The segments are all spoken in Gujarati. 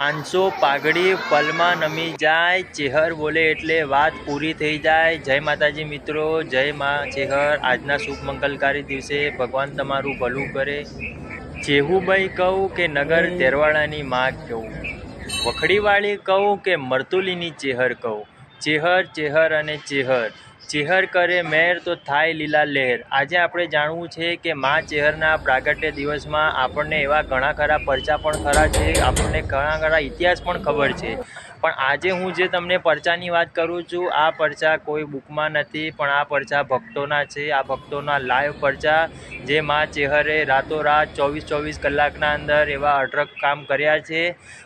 પાંચસો પાઘડી, પલમાં નમી જાય, ચેહર બોલે એટલે વાત પૂરી થઈ જાય. જય માતાજી મિત્રો, જય મા ચેહર. આજના શુભ મંગલકારી દિવસે ભગવાન તમારું ભલું કરે. ચેહુભાઈ કહું કે નગર તેરવાડાની માં કહું વખડીવાળી કહું કે મરતુલીની ચેહર કહું? ચેહર ચેહર અને ચેહર. ચેહર કરે મેર તો થાય લીલા લહેર. આજે આપણે જાણવું છે કે મા ચેહરના પ્રાગટ્ય દિવસમાં આપણને એવા ઘણા ખરા પરચા પણ ખરા છે, આપણને ઘણા ખરા ઇતિહાસ પણ ખબર છે. પણ આજે હું જે તમને પરચાની વાત કરું છું, આ પરચા કોઈ બુકમાં નથી, પણ આ પરચા ભક્તોના છે. આ ભક્તોના લાઈવ પરચા, જે મા ચેહરે રાતોરાત ચોવીસ ચોવીસ કલાકના અંદર એવા અઢળક કામ કર્યા છે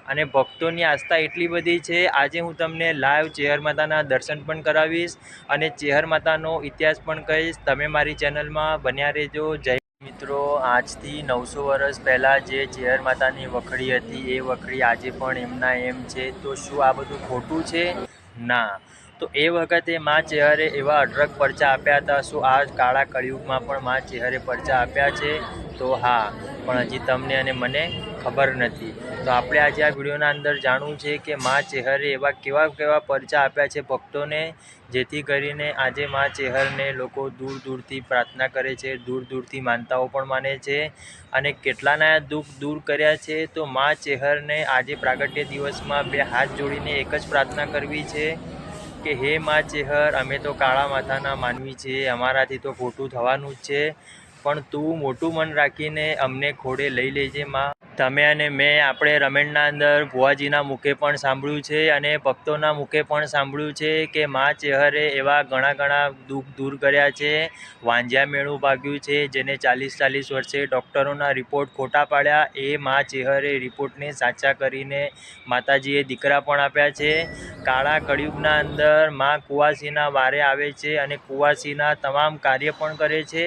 અને ભક્તોની આસ્થા એટલી બધી છે. આજે હું તમને લાઈવ ચેહર માતાના દર્શન પણ કરાવીશ અને ચેહર માતાનો ઇતિહાસ પણ કહીશ. તમે મારી ચેનલમાં બન્યા રહેજો. જય મિત્રો, આજથી નવસો વર્ષ પહેલાં જે ચેહર માતાની વખડી હતી, એ વખડી આજે પણ એમના એમ છે. તો શું આ બધું ખોટું છે? ના. તો એ વખતે મા ચેહરે એવા અઢળક પરચા આપ્યા હતા. શું આ કાળા કળિયુગમાં પણ મા ચેહરે પરચા આપ્યા છે? તો હા. પણ હજી તમને અને મને ખબર નથી. તો આપણે આજે આ વિડીયોના અંદર જાણવું છે કે મા ચેહરે એવા કેવા કેવા પરચા આપ્યા છે ભક્તોને, જેથી કરીને આજે મા ચેહરને લોકો દૂર દૂરથી પ્રાર્થના કરે છે, દૂર દૂરથી માનતાઓ પણ માને છે અને કેટલાના દુઃખ દૂર કર્યા છે. તો મા ચેહરને આજે પ્રાગટ્ય દિવસમાં બે હાથ જોડીને એક જ પ્રાર્થના કરવી છે કે, હે મા ચેહર, અમે તો કાળા માથાના માનવી છીએ અમારાથી તો ખોટું થવાનું જ છે, પણ તું મોટું મન રાખીને અમને ખોડે લઈ લેજે માં. તમે અને મેં આપણે રમેણના અંદર ભુવાજીના મુખે પણ સાંભળ્યું છે અને ભક્તોના મુખે પણ સાંભળ્યું છે કે મા ચેહરે એવા ઘણા ઘણા દુઃખ દૂર કર્યા છે. વાંઝ્યા મેળું ભાગ્યું છે જેને ચાલીસ ચાલીસ વર્ષે ડૉક્ટરોના રિપોર્ટ ખોટા પાડ્યા. એ મા ચેહરે રિપોર્ટને સાચા કરીને માતાજીએ દીકરા પણ આપ્યા છે. કાળા કળિયુગના અંદર મા કુવાસીના વારે આવે છે અને કુવાસીના તમામ કાર્ય પણ કરે છે.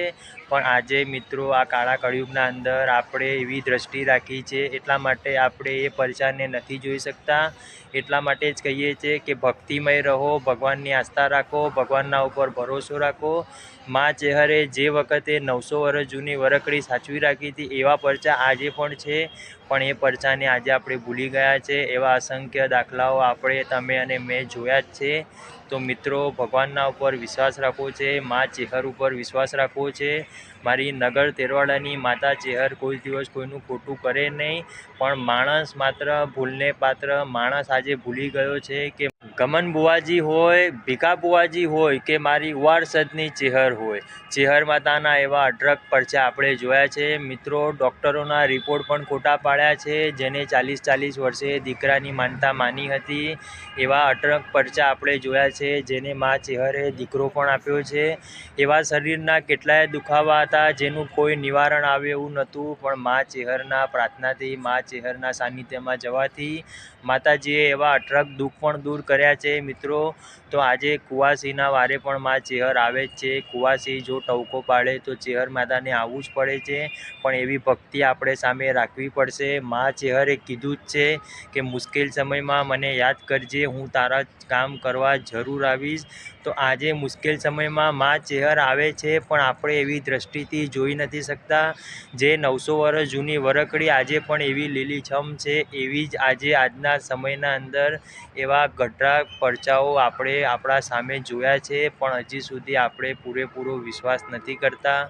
પણ આજે મિત્રો આ કાળા કળિયુગના અંદર આપણે એવી દ્રષ્ટિ રાખી છે, એટલા માટે આપણે એ પરચાને નથી જોઈ શકતા. એટલા માટે જ કહીએ છીએ કે ભક્તિમય રહો, ભગવાનની આસ્થા રાખો, ભગવાનના ઉપર ભરોસો રાખો. મા ચેહરે જે વખતે નવસો વર્ષ જૂની વરકડી સાચવી રાખી હતી, એવા પરચા આજે પણ છે. પણ એ પરચાને આજે આપણે ભૂલી ગયા છે. એવા અસંખ્ય દાખલાઓ આપણે, તમે અને મેં જોયા જ છે. તો મિત્રો, ભગવાનના ઉપર વિશ્વાસ રાખવો છે, મા ચેહર ઉપર વિશ્વાસ રાખવો છે. મારી નગર તેરવાડાની માતા ચેહર કોઈ દિવસ કોઈનું ખોટું કરે નહીં, પણ માણસ માત્ર ભૂલને પાત્ર માણસ આજે ભૂલી ગયો છે કે ગમન બુવાજી હોય, ભીખા બુવાજી હોય કે મારી વારસદની ચેહર હોય. ચેહર માતાના એવા અઢળક પરચા આપણે જોયા છે. મિત્રો, ડૉક્ટરોના રિપોર્ટ પણ ખોટા પાડ્યા છે. જેને ચાલીસ ચાલીસ વર્ષે દીકરાની માનતા માની હતી, એવા અઢળક પરચા આપણે જોયા છે. જેને મા ચેહરે દીકરો પણ આપ્યો છે. એવા શરીરના કેટલાય દુખાવા હતા, જેનું કોઈ નિવારણ આવે એવું નહોતું. પણ મા ચેહરના પ્રાર્થનાથી, મા ચેહરના સાનિધ્યમાં જવાથી માતાજીએ એવા અઢળક દુઃખ પણ દૂર કર્યા છે મિત્રો. તો આજે કુવાસીના વારે પણ મા ચેહર આવે જ છે. કુવાસી જો ટવકો પાડે તો ચેહર માતાને આવવું જ પડે છે. પણ એવી ભક્તિ આપણે સામે રાખવી પડશે. મા ચેહરે કીધું જ છે કે મુશ્કેલ સમયમાં મને યાદ કરજે. હું તારા કામ કરવા જરૂર આવીશ. તો આજે મુશ્કેલ સમયમાં મા ચેહર આવે છે, પણ આપણે એવી દ્રષ્ટિથી જોઈ નથી શકતા. જે નવસો વર્ષ જૂની વરકડી આજે પણ એવી લીલીછમ છે, એવી જ આજે આજના સમયના અંદર એવા ગઢા પરચાઓ આપણે આપણા સામે જોયા છે, પણ હજી સુધી આપણે પૂરેપૂરો વિશ્વાસ નથી કરતા.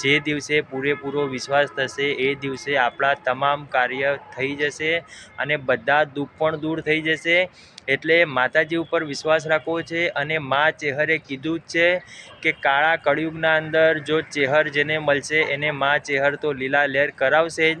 જે દિવસે પૂરેપૂરો વિશ્વાસ થશે, એ દિવસે આપણા તમામ કાર્ય થઈ જશે અને બધા દુઃખ પણ દૂર થઈ જશે. એટલે માતાજી ઉપર વિશ્વાસ રાખવો છે અને મા ચેહરે કીધું જ છે કે કાળા કળિયુગના અંદર જો ચેહર જેને મળશે, એને મા ચેહર તો લીલા લહેર કરાવશે જ.